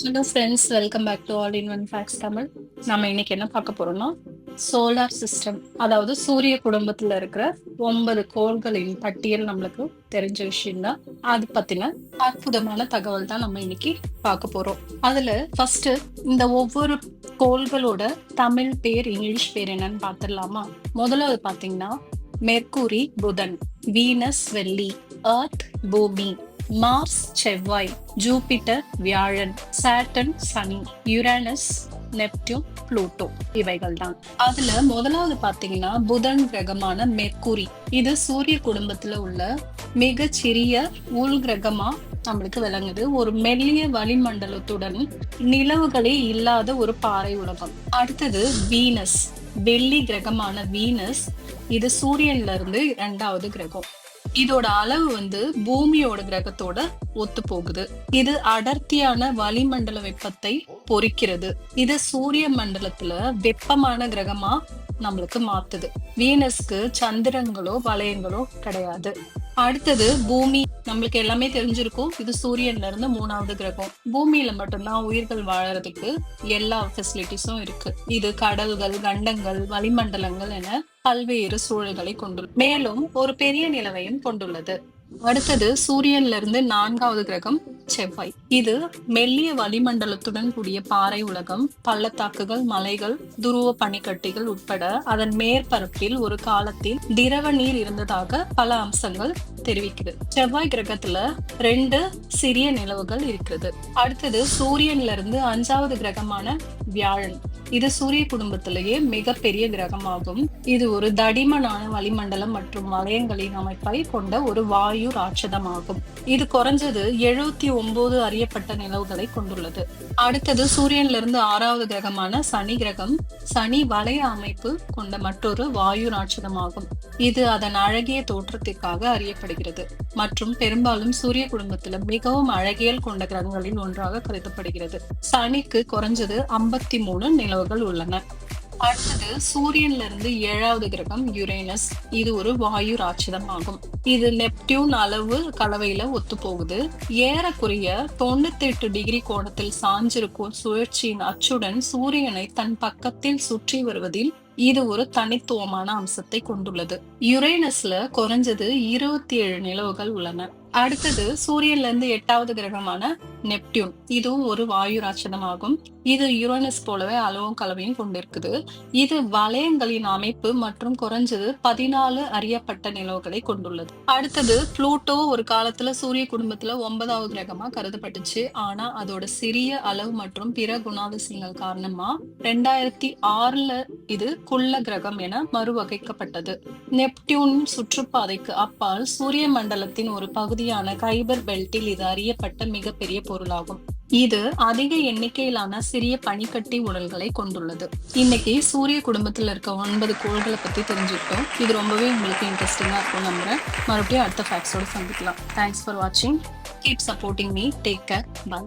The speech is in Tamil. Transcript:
Hello friends welcome back to all in one facts Tamil நம்ம இன்னைக்கு என்ன பார்க்க போறோம்னா சோலார் சிஸ்டம் அதாவது சூரிய குடும்பத்துல இருக்கிற ஒன்பது கோள்களின் பட்டியல் நம்மளுக்கு தெரிஞ்ச விஷயம்தான். அது பத்தின அற்புதமான தகவல் தான் நம்ம இன்னைக்கு பார்க்க போறோம். அதுல ஃபர்ஸ்ட் இந்த ஒவ்வொரு கோள்களோட தமிழ் பேர் இங்கிலீஷ் பேர் என்னன்னு பார்த்துடலாமா? முதலாவது பாத்தீங்கன்னா மெர்க்குரி புதன் வீனஸ் வெள்ளி அர்த் பூமி. மார்ஸ் செவ்வாய் ஜூபிட்டர் வியாழன் சாட்டன் சனி யுரேனஸ் நெப்டியூன் புளூட்டோ இவைகள் தான் அதுல முதலாவது பாத்தீங்கன்னா புதன் கிரகமான மெர்க்குரி. இது சூரிய குடும்பத்துல உள்ள மிக சிறிய உள் கிரகமா நம்மளுக்கு விளங்குது. ஒரு மெல்லிய வளிமண்டலத்துடன் நிலவுகளே இல்லாத ஒரு பாறை உலகம். அடுத்தது வீனஸ் வெள்ளி கிரகமான வீனஸ். இது சூரியன்ல இருந்து இரண்டாவது கிரகம். இதோட அளவு வந்து பூமியோட கிரகத்தோட ஒத்து போகுது. இது அடர்த்தியான வளிமண்டல வெப்பத்தை பொறிக்கிறது. இது சூரிய மண்டலத்துல வெப்பமான கிரகமா நம்மளுக்கு மாத்துது. வீனஸ்க்கு சந்திரங்களோ வளையங்களோ கிடையாது. அடுத்தது பூமி. நம்மளுக்கு எல்லாமே தெரிஞ்சிருக்கும். இது சூரியன்ல இருந்து மூணாவது கிரகம். பூமியில மட்டும்தான் உயிர்கள் வாழறதுக்கு எல்லா ஃபெசிலிட்டிஸும் இருக்கு. இது கடல்கள் கண்டங்கள் வளிமண்டலங்கள் என பல்வேறு சூழல்களை கொண்டுள்ளது. மேலும் ஒரு பெரிய நிலவையும் கொண்டுள்ளது. அடுத்தது சூரியன்ல இருந்து நான்காவது கிரகம் செவ்வாய். இது மெல்லிய வளிமண்டலத்துடன் கூடிய பாறை உலகம் பள்ளத்தாக்குகள் மலைகள் துருவ பனிக்கட்டிகள் உட்பட அதன் மேற்பரப்பில் ஒரு காலத்தில் திரவ நீர் இருந்ததாக பல அம்சங்கள் தெரிவிக்குது. செவ்வாய் கிரகத்துல ரெண்டு சிறிய நிலவுகள் இருக்கிறது. அடுத்தது சூரியன்ல இருந்து அஞ்சாவது கிரகமான வியாழன். இது சூரிய குடும்பத்திலேயே மிகப்பெரிய கிரகமாகும். இது ஒரு தடிமனான வளிமண்டலம் மற்றும் வளையங்களின் அமைப்பை கொண்ட ஒரு வாயு ராட்சதமாகும். இது குறைஞ்சது எழுபத்தி ஒன்பது அறியப்பட்ட நிலவுகளை கொண்டுள்ளது. அடுத்தது சூரியன்ல இருந்து ஆறாவது கிரகமான சனி கிரகம் சனி வளைய அமைப்பு கொண்ட மற்றொரு வாயு ராட்சதமாகும். இது அதன் அழகிய தோற்றத்திற்காக அறியப்படுகிறது மற்றும் பெரும்பாலும் சூரிய குடும்பத்தில் மிகவும் அழகியல் கொண்ட கிரகங்களில் ஒன்றாக கருதப்படுகிறது. சனிக்கு குறைஞ்சது ஐம்பத்தி மூணு நிலவுகள் உள்ளன. அடுத்தது சூரியன்ல இருந்து ஏழாவது கிரகம் யுரேனஸ் இது ஒரு வாயு ராட்சதம் ஆகும். இது நெப்டியூன் அளவு கலவையில ஒத்து போகுது ஏறக்குறைய தொண்ணூத்தி எட்டு டிகிரி கோணத்தில் சாஞ்சிருக்கும் சுழற்சியின் அச்சுடன் சூரியனை தன் பக்கத்தில் சுற்றி வருவதில் இது ஒரு தனித்துவமான அம்சத்தை கொண்டுள்ளது. யுரேனஸ்ல குறைஞ்சது இருபத்தி ஏழு நிலவுகள் உள்ளன. அடுத்தது சூரியன்ல இருந்து எட்டாவது கிரகமான நெப்டியூன். இதுவும் ஒரு வாயு ராட்சதமாகும் இது யுரேனஸ் போலவே அளவும் கலவையும் கொண்டிருக்குது. இது வளையங்களின் அமைப்பு மற்றும் குறைஞ்சது பதினாலு அறியப்பட்ட நிலவுகளை கொண்டுள்ளது. அடுத்தது புளூட்டோ ஒரு காலத்துல சூரிய குடும்பத்துல ஒன்பதாவது கிரகமா கருதப்பட்டுச்சு. ஆனா அதோட சிறிய அளவு மற்றும் பிற குணாதிசயங்கள் காரணமா ரெண்டாயிரத்தி ஆறுல இது குள்ள கிரகம் என மறுவகைக்கப்பட்டது. நெப்டியூன் சுற்றுப்பாதைக்கு அப்பால் சூரிய மண்டலத்தின் ஒரு பகுதியான கைபர் பெல்ட்டில் இது அறியப்பட்ட மிகப்பெரிய பொருளாகும். இது அதிக எண்ணிக்கையிலான சிறிய பனிக்கட்டி உடல்களை கொண்டுள்ளது. இன்னைக்கு சூரிய குடும்பத்துல இருக்க ஒன்பது கோள்களை பத்தி தெரிஞ்சுக்கிட்டோம். இது ரொம்பவே உங்களுக்கு இன்ட்ரெஸ்டிங்கா இருக்கும் நம்புறேன். மறுபடியும் அடுத்த ஃபேக்ட்ஸோட சந்திக்கலாம். தேங்க்ஸ் ஃபார் வாட்சிங் keep supporting me take care bye